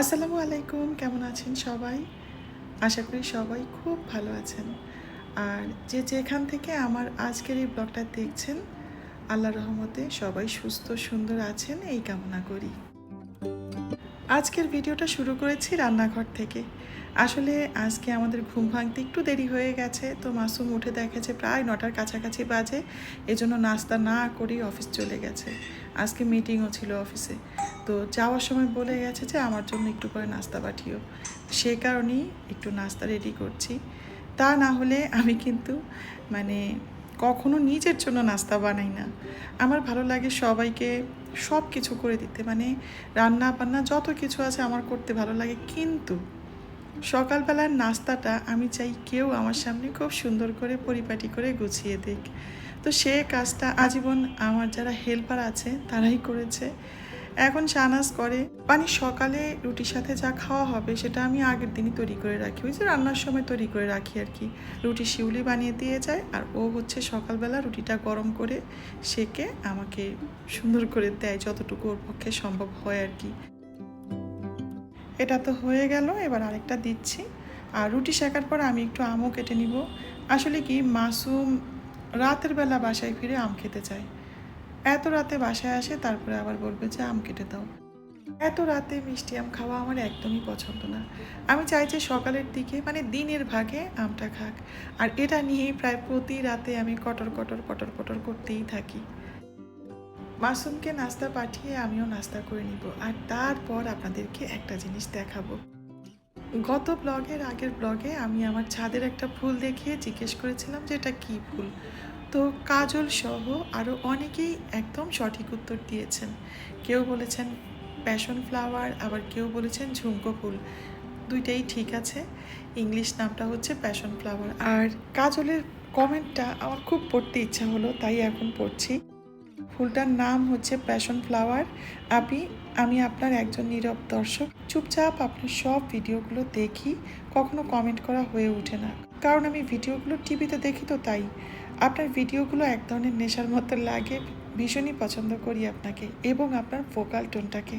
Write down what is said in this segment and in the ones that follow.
আসসালামু আলাইকুম, কেমন আছেন সবাই? আশা করি সবাই খুব ভালো আছেন। আর যে যেখান থেকে আমার আজকের এই ব্লগটা দেখছেন, আল্লাহ রহমতে সবাই সুস্থ, সুন্দর আছেন, এই কামনা করি। আজকের ভিডিওটা শুরু করেছি রান্নাঘর থেকে। আসলে আজকে আমাদের ঘুম ভাঙতে একটু দেরি হয়ে গেছে, তো মাসুম উঠে দেখেছে প্রায় নটার কাছাকাছি বাজে, এজন্য নাস্তা না করেই অফিস চলে গেছে। আজকে মিটিংও ছিল অফিসে, তো যাওয়ার সময় বলে গেছে যে আমার জন্য একটু করে নাস্তা পাঠিও। সে কারণেই একটু নাস্তা রেডি করছি। তা না হলে আমি কিন্তু মানে কখনো নিজের জন্য নাস্তা বানাই না। আমার ভালো লাগে সবাইকে সব কিছু করে দিতে মানে রান্না বান্না যত কিছু আছে আমার করতে ভালো লাগে, কিন্তু সকালবেলার নাস্তাটা আমি চাই কেউ আমার সামনে খুব সুন্দর করে পরিপাটি করে গুছিয়ে দিক। তো সে কাজটা আজীবন আমার যারা হেল্পার আছে, তারাই করেছে। এখন শানাজ করে মানে সকালে রুটির সাথে যা খাওয়া হবে সেটা আমি আগের দিনই তৈরি করে রাখি। ওই যে রান্নার সময় তৈরি করে রাখি আর কি রুটি শিউলি বানিয়ে দিয়ে যায়, আর ও হচ্ছে সকালবেলা রুটিটা গরম করে সেকে আমাকে সুন্দর করে দেয়, যতটুকু ওর পক্ষে সম্ভব হয় আর কি এটা তো হয়ে গেল, এবার আরেকটা দিচ্ছি। আর রুটি শেখার পর আমি একটু আমও কেটে নিব। আসলে কি, মাসুম রাতের বেলা বাসায় ফিরে আম খেতে চায়। এত রাতে বাসায় আসে, তারপরে আবার বলবে যে আম কেটে দাও। এত রাতে মিষ্টি আম খাওয়া আমার একদমই পছন্দ না। আমি চাই যে সকালের দিকে মানে দিনের ভাগে আমটা খাক। আর এটা নিয়েই প্রায় প্রতি রাতে আমি কটর কটর কটর কটর করতেই থাকি। মাসুমকে নাস্তা পাঠিয়ে আমিও নাস্তা করে নিব আর তারপর আপনাদেরকে একটা জিনিস দেখাবো। গত ব্লগের আগের ব্লগে আমি আমার ছাদের একটা ফুল দেখিয়ে জিজ্ঞেস করেছিলাম যে এটা কী ফুল? তো কাজল সহ আরও অনেকেই একদম সঠিক উত্তর দিয়েছেন। কেউ বলেছেন প্যাশন ফ্লাওয়ার, আবার কেউ বলেছেন ঝুমকো ফুল। দুইটাই ঠিক আছে। ইংলিশ নামটা হচ্ছে প্যাশন ফ্লাওয়ার। আর কাজলের কমেন্টটা আমার খুব পড়তে ইচ্ছা হলো, তাই এখন পড়ছি। ফুলটার নাম হচ্ছে প্যাশন ফ্লাওয়ার আপনি, আমি আপনার একজন নীরব দর্শক। চুপচাপ আপনার সব ভিডিওগুলো দেখি, কখনো কমেন্ট করা হয়ে ওঠে না। কারণ আমি ভিডিওগুলো টিভিতে দেখি তো তাই। আপনার ভিডিওগুলো এক ধরনের নেশার মতো লাগে, ভীষণই পছন্দ করি আপনাকে এবং আপনার ভোকাল টোনটাকে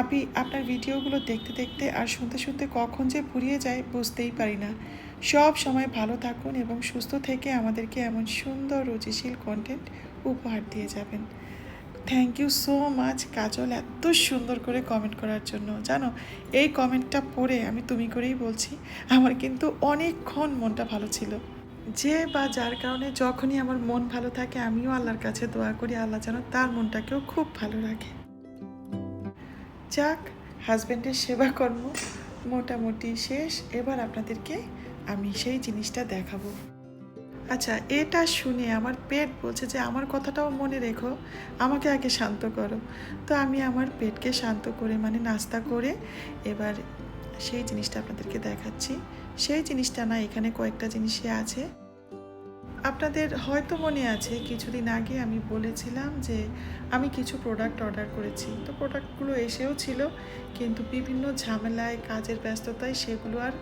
আপনি, আপনার ভিডিওগুলো দেখতে দেখতে আর শুনতে শুনতে কখন যে ফুরিয়ে যায় বুঝতেই পারি না। সব সময় ভালো থাকুন এবং সুস্থ থেকে আমাদেরকে এমন সুন্দর, রুচিশীল কন্টেন্ট উপহার দিয়ে যাবেন। Thank you so much Kajal এত সুন্দর করে কমেন্ট করার জন্য। জানো, এই কমেন্টটা পড়ে আমি তুমি করেই বলছি, আমার কিন্তু অনেকক্ষণ মনটা ভালো ছিল। যে বা যার কারণে যখনই আমার মন ভালো থাকে, আমিও আল্লাহর কাছে দোয়া করি, আল্লাহ যেন তার মনটাকেও খুব ভালো রাখে। যাক হাজব্যান্ডের সেবা কর্ম মোটামুটি শেষ, এবার আপনাদেরকে আমি সেই জিনিসটা দেখাবো। আচ্ছা এটা শুনে আমার পেট বলছে যে আমার কথাটাও মনে রেখো, আমাকে আগে শান্ত করো। তো আমি আমার পেটকে শান্ত করে মানে নাস্তা করে এবার সেই জিনিসটা আপনাদেরকে দেখাচ্ছি। সেই জিনিসটা না, এখানে কয়েকটা জিনিসই আছে। আপনাদের হয়তো মনে আছে, কিছুদিন আগে আমি বলেছিলাম যে আমি কিছু প্রোডাক্ট অর্ডার করেছি। তো প্রোডাক্টগুলো এসেও ছিল, কিন্তু বিভিন্ন ঝামেলায়, কাজের ব্যস্ততায় সেগুলো আর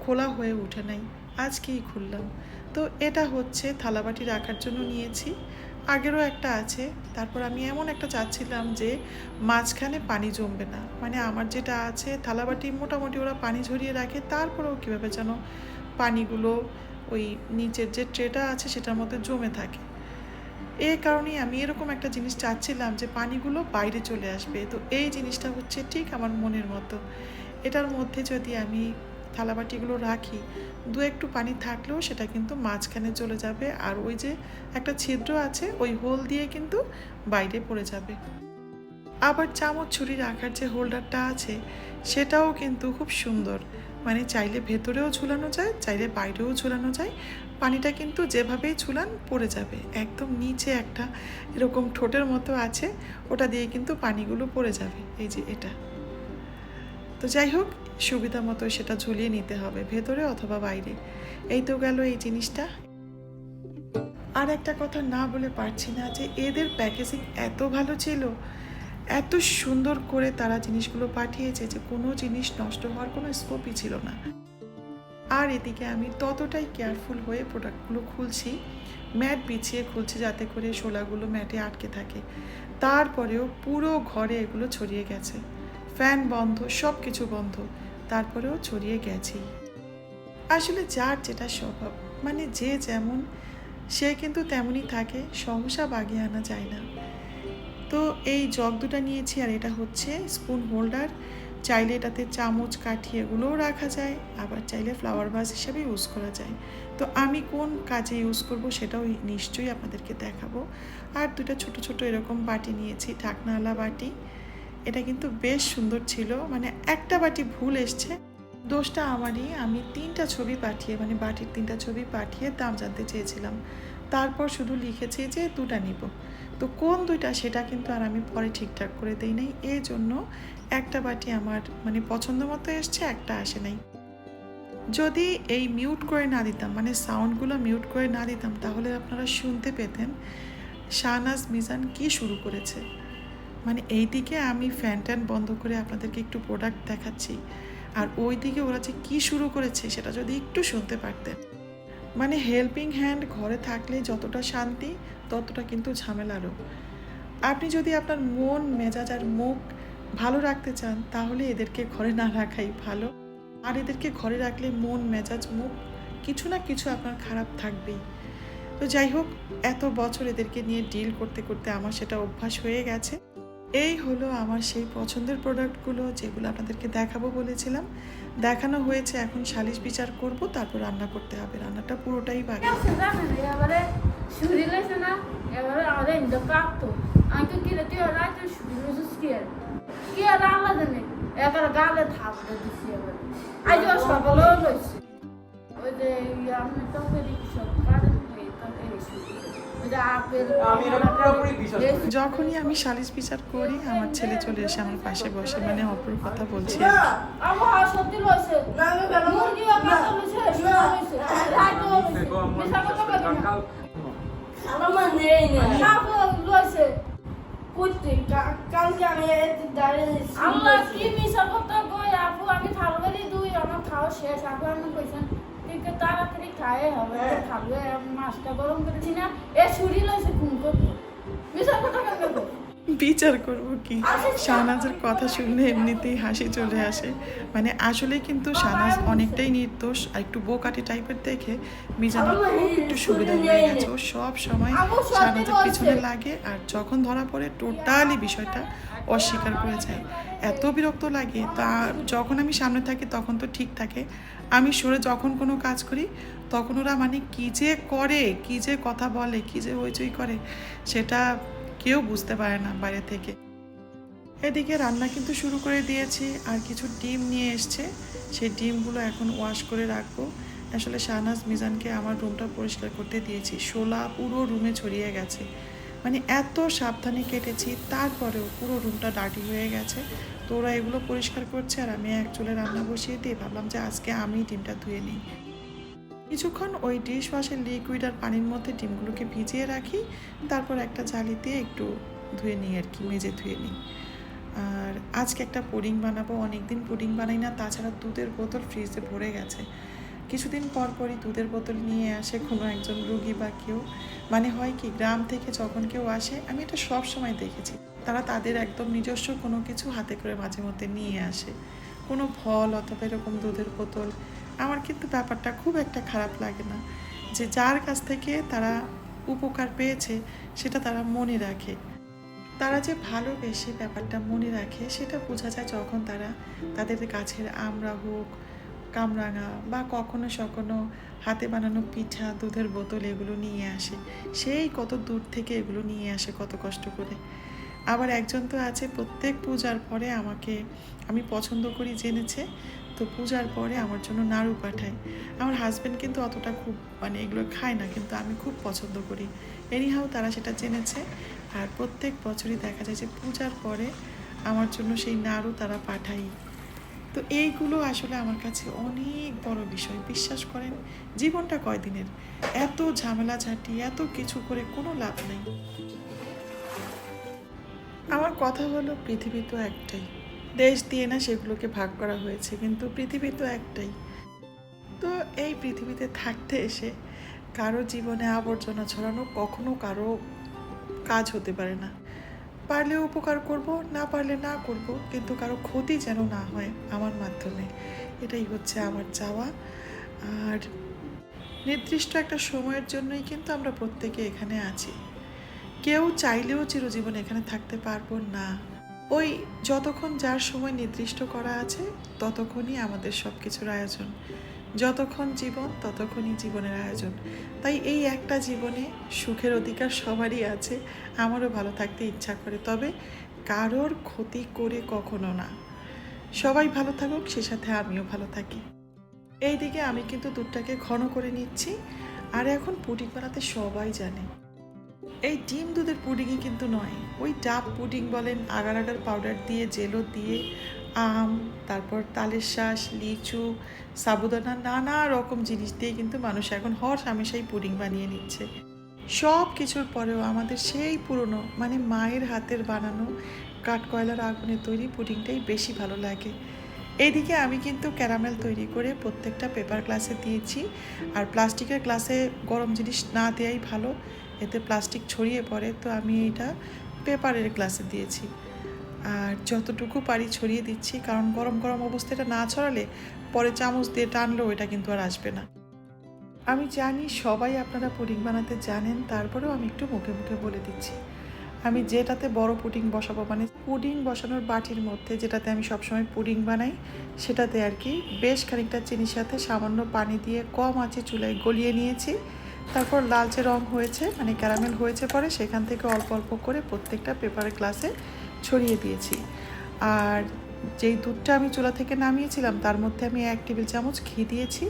খোলা হয়ে ওঠে নাই। আজকেই খুললাম। তো এটা হচ্ছে থালাবাটি রাখার জন্য নিয়েছি। আগেরও একটা আছে, তারপর আমি এমন একটা চাচ্ছিলাম যে মাঝখানে পানি জমবে না। মানে আমার যেটা আছে, থালাবাটি মোটামুটি ওরা পানি ঝরিয়ে রাখে, তারপরেও কীভাবে যেন পানিগুলো ওই নিচের যে ট্রেটা আছে সেটার মধ্যে জমে থাকে। এ কারণেই আমি এরকম একটা জিনিস চাচ্ছিলাম যে পানিগুলো বাইরে চলে আসবে। তো এই জিনিসটা হচ্ছে ঠিক আমার মনের মতো। এটার মধ্যে যদি আমি থালাবাটিগুলো রাখি, দু একটু পানি থাকলেও সেটা কিন্তু মাঝখানে চলে যাবে আর ওই যে একটা ছিদ্র আছে, ওই হোল দিয়ে কিন্তু বাইরে পড়ে যাবে। আবার চামচ ছুরি রাখার যে হোল্ডারটা আছে, সেটাও কিন্তু খুব সুন্দর। মানে চাইলে ভেতরেও ঝুলানো যায়, চাইলে বাইরেও ঝুলানো যায়। পানিটা কিন্তু যেভাবেই ঝুলান পড়ে যাবে। একদম নিচে একটা এরকম ঠোঁটের মতো আছে, ওটা দিয়ে কিন্তু পানিগুলো পড়ে যাবে। এই যে এটা। তো যাই হোক, সুবিধা মতো সেটা ঝুলিয়ে নিতে হবে, ভেতরে অথবা বাইরে। এই তো গেল এই জিনিসটা। আর একটা কথা না বলে পারছি না যে এদের প্যাকেজিং এত ভালো ছিল। এত সুন্দর করে তারা জিনিসগুলো পাঠিয়েছে যে কোনো জিনিস নষ্ট হওয়ার কোনো স্কোপই ছিল না। আর এদিকে আমি ততটাই কেয়ারফুল হয়ে প্রোডাক্টগুলো খুলছি ম্যাট বিছিয়ে খুলছি যাতে করে শোলাগুলো ম্যাটে আটকে থাকে। তারপরেও পুরো ঘরে এগুলো ছড়িয়ে গেছে। ফ্যান বন্ধ সব কিছু বন্ধ। তারপরেও ছড়িয়ে গেছি আসলে যার যেটা স্বভাব মানে যে যেমন, সে কিন্তু তেমনই থাকে সহসা বাগিয়ে আনা যায় না। তো এই জগ দুটা নিয়েছি আর এটা হচ্ছে স্পুন হোল্ডার চাইলে এটাতে চামচ, কাঠি এগুলোও রাখা যায়, আবার চাইলে ফ্লাওয়ার ভাস হিসেবে ইউজ করা যায়। তো আমি কোন কাজে ইউজ করব সেটাও নিশ্চয়ই আপনাদেরকে দেখাবো। আর দুটো ছোট ছোট এরকম বাটি নিয়েছি, ঢাকনাওয়ালা বাটি। এটা কিন্তু বেশ সুন্দর ছিল মানে একটা বাটি ভুল এসছে। দোষটা আমারই, আমি তিনটা ছবি পাঠিয়ে মানে বাটির তিনটা ছবি পাঠিয়ে দাম জানতে চেয়েছিলাম। তারপর শুধু লিখেছি যে দুটা নিব। তো কোন দুইটা সেটা কিন্তু আর আমি পরে ঠিকঠাক করে দিই নাই। এই জন্য একটা বাটি আমার মানে পছন্দ মতো এসছে, একটা আসে নাই। যদি এই মিউট করে না দিতাম মানে সাউন্ডগুলো মিউট করে না দিতাম, তাহলে আপনারা শুনতে পেতেন শাহনাজ মিজান কি শুরু করেছে। মানে এই দিকে আমি ফ্যান ট্যান বন্ধ করে আপনাদেরকে একটু প্রোডাক্ট দেখাচ্ছি, আর ওই দিকে ওরা যে কী শুরু করেছে সেটা যদি একটু শুনতে পারতেন। মানে হেল্পিং হ্যান্ড ঘরে থাকলে যতটা শান্তি, ততটা কিন্তু ঝামেলারও। আপনি যদি আপনার মন, মেজাজ আর মুখ ভালো রাখতে চান, তাহলে এদেরকে ঘরে না রাখাই ভালো। আর এদেরকে ঘরে রাখলে মন, মেজাজ, মুখ কিছু না কিছু আপনার খারাপ থাকবেই। তো যাই হোক, এত বছর এদেরকে নিয়ে ডিল করতে করতে আমার সেটা অভ্যাস হয়ে গেছে। এই হলো আমার সেই পছন্দের প্রোডাক্টগুলো যেগুলো আপনাদেরকে দেখাবো বলেছিলাম। দেখানো হয়েছে, এখন সালিশ বিচার করব, তারপর রান্না করতে হবে। রান্নাটা পুরোটাই বাকি। ওই যে আমি তো সব যখনই আমি সালিশ বিচার করি আমার ছেলে চলে এসে আমার পাশে বসে মানে অপর কথা বলছি। আর কি। আবহাওয়া সত্যি লইছে মুরগিও কাটা লইছে শুরু হইছে রাইতো হইছে মিশা কথা বলি না আমার নেই না সাপও লইছে কুত্তি কালকে আমি খাওয়া শেষ। আপু আমি কইছেন ঠিক তাড়াতাড়ি খায় হবে তো খাবে মাছটা গরম করেছি না এ ছুরি লইছে খুন করতো। বিশাল কথা? বিচার করব কি? শাহনাজের কথা শুনলে এমনিতেই হাসি চলে আসে। মানে আসলে কিন্তু শাহনাজ অনেকটাই নির্দোষ, আর একটু বোকাটি টাইপের দেখে মিজানের খুব একটু সুবিধা হয়ে গেছে। ও সব সময় শাহনাজের পিছনে লাগে, আর যখন ধরা পড়ে টোটালি বিষয়টা অস্বীকার করে যায়। এত বিরক্ত লাগে, তা যখন আমি সামনে থাকি তখন তো ঠিক থাকে। আমি সরে যখন কোনো কাজ করি, তখন ওরা মানে কী যে করে, কী যে কথা বলে, কী যে হইচই করে, সেটা কেউ বুঝতে পারে না বাইরে থেকে। এদিকে রান্না কিন্তু শুরু করে দিয়েছি, আর কিছু ডিম নিয়ে এসছে। সেই ডিমগুলো এখন ওয়াশ করে রাখব। আসলে শাহনাজ মিজানকে আমার রুমটা পরিষ্কার করতে দিয়েছি। শোলা পুরো রুমে ছড়িয়ে গেছে। মানে এত সাবধানে কেটেছি, তারপরেও পুরো রুমটা ডাটি হয়ে গেছে। তো ওরা এগুলো পরিষ্কার করছে আর আমি এক চুলে রান্না বসিয়ে দিয়ে ভাবলাম যে আজকে আমি ডিমটা ধুয়ে নিই। কিছুক্ষণ ওই ডিশ ওয়াশের লিকুইড আর পানির মধ্যে ডিমগুলোকে ভিজিয়ে রাখি, তারপর একটা জালি দিয়ে একটু ধুয়ে নিই আর কি, মেজে ধুয়ে নিই। আর আজকে একটা পুডিং বানাবো, অনেকদিন পুডিং বানাই না, তাছাড়া দুধের বোতল ফ্রিজে ভরে গেছে। কিছুদিন পর পরই দুধের বোতল নিয়ে আসে কোনো একজন রুগী বা কেউ। মানে হয় কি, গ্রাম থেকে যখন কেউ আসে, আমি এটা সব সময় দেখেছি। তারা তাদের একদম নিজস্ব কোনো কিছু হাতে করে মাঝে মধ্যে নিয়ে আসে। কোনো ফল অথবা এরকম দুধের বোতল আমার কিন্তু ব্যাপারটা খুব একটা খারাপ লাগে না। যে যার কাছ থেকে তারা উপকার পেয়েছে, সেটা তারা মনে রাখে। তারা যে ভালোবেসে ব্যাপারটা মনে রাখে, সেটা বোঝা যায় যখন তারা তাদের গাছের আমড়া হোক, কামরাঙা বা কখনো সখনো হাতে বানানো পিঠা, দুধের বোতল এগুলো নিয়ে আসে। সেই কত দূর থেকে এগুলো নিয়ে আসে, কত কষ্ট করে। আবার একজন তো আছে, প্রত্যেক পূজার পরে আমাকে, আমি পছন্দ করি, জেনেছে। তো পূজার পরে আমার জন্য নাড়ু পাঠায়। আমার হাজব্যান্ড কিন্তু অতটা খুব মানে এগুলো খায় না, কিন্তু আমি খুব পছন্দ করি। এনিহাও তারা সেটা জেনেছে। আর প্রত্যেক বছরই দেখা যায় যে পূজার পরে আমার জন্য সেই নাড়ু তারা পাঠায়। তো এইগুলো আসলে আমার কাছে অনেক বড় বিষয়। বিশ্বাস করেন, জীবনটা কয়দিনের? এত ঝামেলা ঝাঁটি, এত কিছু করে কোনো লাভ নেই। আমার কথা হলো, পৃথিবী তো একটাই। দেশ দিয়ে না সেগুলোকে ভাগ করা হয়েছে, কিন্তু পৃথিবী তো একটাই। তো এই পৃথিবীতে থাকতে এসে কারও জীবনে আবর্জনা ছড়ানো কখনো কারও কাজ হতে পারে না। পারলে উপকার করব, না পারলে না করব, কিন্তু কারও ক্ষতি যেন না হয় আমার মাধ্যমে, এটাই হচ্ছে আমার চাওয়া। আর নির্দিষ্ট একটা সময়ের জন্যই কিন্তু আমরা প্রত্যেকে এখানে আছি। কেউ চাইলেও চিরজীবন এখানে থাকতে পারব না। ওই যতক্ষণ যার সময় নির্দিষ্ট করা আছে, ততক্ষণই আমাদের সব কিছুর আয়োজন। যতক্ষণ জীবন, ততক্ষণই জীবনের আয়োজন। তাই এই একটা জীবনে সুখের অধিকার সবারই আছে, আমারও ভালো থাকতে ইচ্ছা করে, তবে কারোর ক্ষতি করে কখনো না। সবাই ভালো থাকুক, সে সাথে আমিও ভালো থাকি। এইদিকে আমি কিন্তু দুধটাকে ঘন করে নিচ্ছি, আর এখন পুডিং বানাতে সবাই জানে। এই ডিম দুধের পুডিংই কিন্তু নয়। ওই ডাব পুডিং বলেন আগার আগার পাউডার দিয়ে, জেলো দিয়ে, আম, তারপর তালের শাঁস, লিচু, সাবুদানা, নানা রকম জিনিস দিয়ে কিন্তু মানুষ এখন হর হামেশাই পুডিং বানিয়ে নিচ্ছে। সব কিছুর পরেও আমাদের সেই পুরনো মানে মায়ের হাতের বানানো কাঠকয়লার আগুনে তৈরি পুডিংটাই বেশি ভালো লাগে। এইদিকে আমি কিন্তু ক্যারামেল তৈরি করে প্রত্যেকটা পেপার গ্লাসে দিয়েছি। আর প্লাস্টিকের গ্লাসে গরম জিনিস না দেওয়াই ভালো। এতে প্লাস্টিক ছড়িয়ে পড়ে, তো আমি এটা পেপারের গ্লাসে দিয়েছি। আর যতটুকু পারি ছড়িয়ে দিচ্ছি, কারণ গরম গরম অবস্থাটা না ছড়ালে পরে চামচ দিয়ে টানলেও এটা কিন্তু আর আসবে না। আমি জানি সবাই আপনারা পুডিং বানাতে জানেন, তারপরেও আমি একটু মুখে মুখে বলে দিচ্ছি। আমি যেটাতে বড় পুডিং বসাবো মানে পুডিং বসানোর বাটির মধ্যে যেটাতে আমি সবসময় পুডিং বানাই, সেটাতে আর কি বেশ খানিকটা চিনির সাথে সামান্য পানি দিয়ে কম আঁচে চুলায় গলিয়ে নিয়েছি। তারপর লালচে রং হয়েছে মানে ক্যারামেল হয়েছে পরে, সেখান থেকে অল্প অল্প করে প্রত্যেকটা পেপার গ্লাসে ছড়িয়ে দিয়েছি। আর যেই দুধটা আমি চুলা থেকে নামিয়েছিলাম, তার মধ্যে আমি এক টেবিল চামচ ঘি দিয়েছি।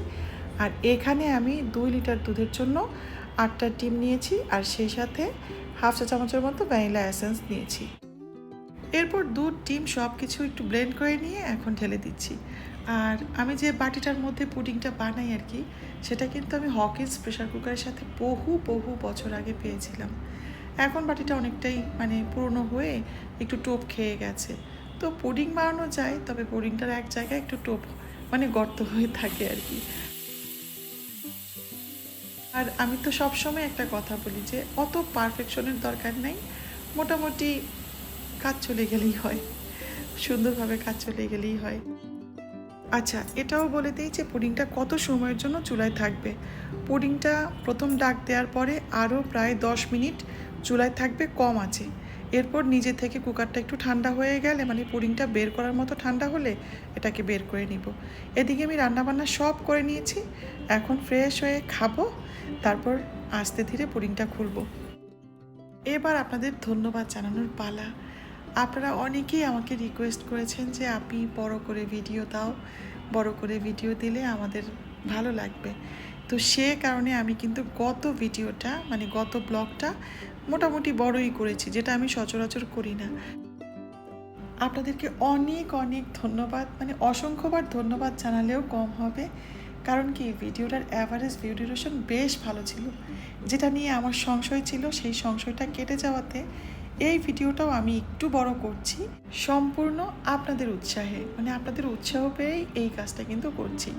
আর এখানে আমি দুই লিটার দুধের জন্য আটটা ডিম নিয়েছি আর সেই সাথে হাফ চা চামচের মতো ভ্যানিলা এসেন্স নিয়েছি। এরপর দুধ, ডিম সব কিছু একটু ব্লেন্ড করে নিয়ে এখন ঢেলে দিচ্ছি। আর আমি যে বাটিটার মধ্যে পুডিংটা বানাই আর কি, সেটা কিন্তু আমি হকিন্স প্রেশার কুকারের সাথে বহু বহু বছর আগে পেয়েছিলাম। এখন বাটিটা অনেকটাই মানে পুরনো হয়ে একটু টোপ খেয়ে গেছে। তো পুডিং বানানো যায়, তবে পুডিংটার এক জায়গায় একটু টোপ মানে গর্ত হয়ে থাকে আর কি। আর আমি তো সবসময় একটা কথা বলি যে, অত পারফেকশনের দরকার নেই, মোটামুটি কাজ চলে গেলেই হয়, সুন্দরভাবে কাজ চলে গেলেই হয়। আচ্ছা এটাও বলে দিই যে পুডিংটা কত সময়ের জন্য চুলায় থাকবে। পুডিংটা প্রথম ডাক দেওয়ার পরে আরও প্রায় দশ মিনিট চুলায় থাকবে, কম আছে। এরপর নিজে থেকে কুকারটা একটু ঠান্ডা হয়ে গেলে মানে পুডিংটা বের করার মতো ঠান্ডা হলে এটাকে বের করে নিব। এদিকে আমি রান্নাবান্না সব করে নিয়েছি। এখন ফ্রেশ হয়ে খাব, তারপর আস্তে ধীরে পুডিংটা খুলবো। এবার আপনাদের ধন্যবাদ জানানোর পালা। আপনারা অনেকেই আমাকে রিকোয়েস্ট করেছেন যে আপনি বড় করে ভিডিও দাও, বড় করে ভিডিও দিলে আমাদের ভালো লাগবে। তো সে কারণে আমি কিন্তু গত ভিডিওটা মানে গত ব্লগটা মোটামুটি বড়ই করেছি, যেটা আমি সচরাচর করি না। আপনাদেরকে অনেক অনেক ধন্যবাদ মানে অসংখ্যবার ধন্যবাদ জানালেও কম হবে, কারণ কি ভিডিওটার অ্যাভারেজ ভিউ ডিউরেশন বেশ ভালো ছিল। যেটা নিয়ে আমার সংশয় ছিল, সেই সংশয়টা কেটে যাওয়াতে এই ভিডিওটাও আমি একটু বড় করছি সম্পূর্ণ আপনাদের উৎসাহে। মানে আপনাদের উৎসাহ পেয়েই এই কাজটা কিন্তু করছি।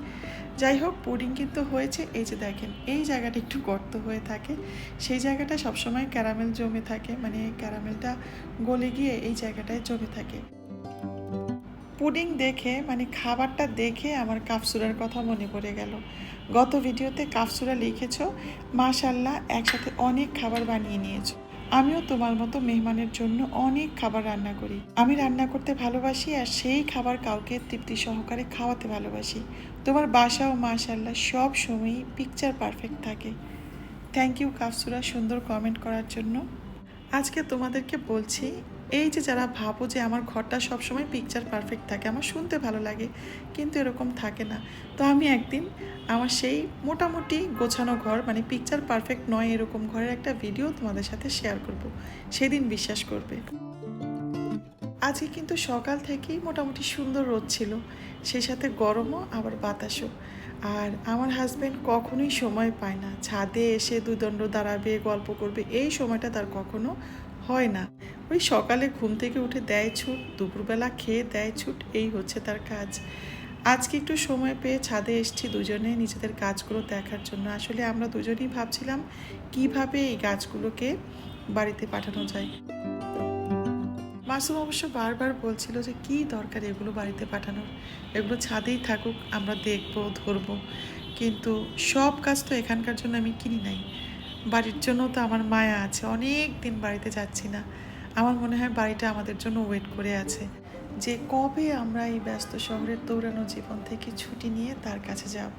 যাই হোক পুডিং কিন্তু হয়েছে। এই যে দেখেন, এই জায়গাটা একটু গর্ত হয়ে থাকে। সেই জায়গাটা সবসময় ক্যারামেল জমে থাকে। মানে ক্যারামেলটা গলে গিয়ে এই জায়গাটায় জমে থাকে। পুডিং দেখে মানে খাবারটা দেখে আমার কাপসুরার কথা মনে পড়ে গেল। গত ভিডিওতে কাপসুরা লিখেছ মাশাল্লাহ একসাথে অনেক খাবার বানিয়ে নিয়েছো। আমিও তোমার মতো মেহমানের জন্য অনেক খাবার রান্না করি। আমি রান্না করতে ভালোবাসি আর সেই খাবার কাউকে তৃপ্তি সহকারে খাওয়াতে ভালোবাসি। তোমার বাসা ও মাশাল্লাহ সব সময়ই পিকচার পারফেক্ট থাকে। থ্যাংক ইউ কাফসুরা সুন্দর কমেন্ট করার জন্য। আজকে তোমাদেরকে বলছি এই যে যারা ভাবো যে আমার ঘরটা সবসময় পিকচার পারফেক্ট থাকে, আমার শুনতে ভালো লাগে, কিন্তু এরকম থাকে না। তো আমি একদিন আমার সেই মোটামুটি গোছানো ঘর মানে পিকচার পারফেক্ট নয় এরকম ঘরের একটা ভিডিও তোমাদের সাথে শেয়ার করব। সেদিন বিশ্বাস করবে। আজকে কিন্তু সকাল থেকেই মোটামুটি সুন্দর রোদ ছিল, সেই সাথে গরমও, আবার বাতাসও। আর আমার হাজব্যান্ড কখনোই সময় পায় না। ছাদে এসে দুদণ্ড দাঁড়াবে, গল্প করবে, এই সময়টা তার কখনো হয় না। ওই সকালে ঘুম থেকে উঠে দেয় ছুট, দুপুরবেলা খেয়ে দেয় ছুট, এই হচ্ছে তার কাজ। আজকে একটু সময় পেয়ে ছাদে এসেছি দুজনে নিজেদের কাজগুলো দেখার জন্য। আসলে আমরা দুজনেই ভাবছিলাম, কীভাবে এই গাছগুলোকে বাড়িতে পাঠানো যায়। মাসুম অবশ্য বারবার বলছিল যে কি দরকার এগুলো বাড়িতে পাঠানোর? এগুলো ছাদেই থাকুক, আমরা দেখব, ধরবো। কিন্তু সব কাজ তো এখানকার জন্য আমি কিনি নাই। বাড়ির জন্য তো আমার মায়া আছে, অনেক দিন বাড়িতে যাচ্ছি না। আমার মনে হয় বাড়িটা আমাদের জন্য ওয়েট করে আছে। যে কবে আমরা এই ব্যস্ত শহরের দৌড়ানো জীবন থেকে ছুটি নিয়ে তার কাছে যাব।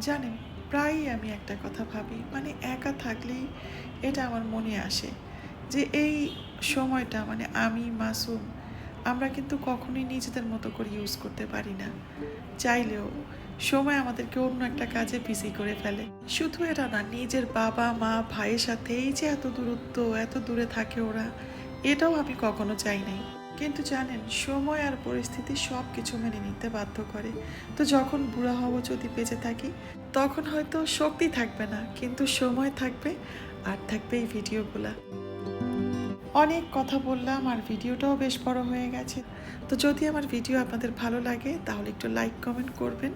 জানেন, প্রায়ই আমি একটা কথা ভাবি মানে একা থাকলেই এটা আমার মনে আসে। যে এই সময়টা মানে আমি, মাসুম, আমরা কিন্তু কখনোই নিজেদের মতো করে ইউজ করতে পারি না। চাইলেও সময় আমাদেরকে অন্য একটা কাজে বিজি করে ফেলে। শুধু এটা না, নিজের বাবা, মা, ভাইয়ের সাথে এই যে এত দূরত্ব, এত দূরে থাকে ওরা, এটাও আমি কখনো চাই নাই। কিন্তু জানেন, সময় আর পরিস্থিতি সব কিছু মেনে নিতে বাধ্য করে। তো যখন বুড়া হব যদি বেঁচে থাকি, তখন হয়তো শক্তি থাকবে না, কিন্তু সময় থাকবে আর থাকবে এই ভিডিওগুলা অনেক কথা বললাম আর ভিডিওটাও বেশ বড় হয়ে গেছে। তো যদি আমার ভিডিও আপনাদের ভালো লাগে, তাহলে একটু লাইক, কমেন্ট করবেন।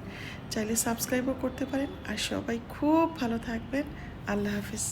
চাইলে সাবস্ক্রাইবও করতে পারেন। আর সবাই খুব ভালো থাকবেন। আল্লাহ হাফিজ।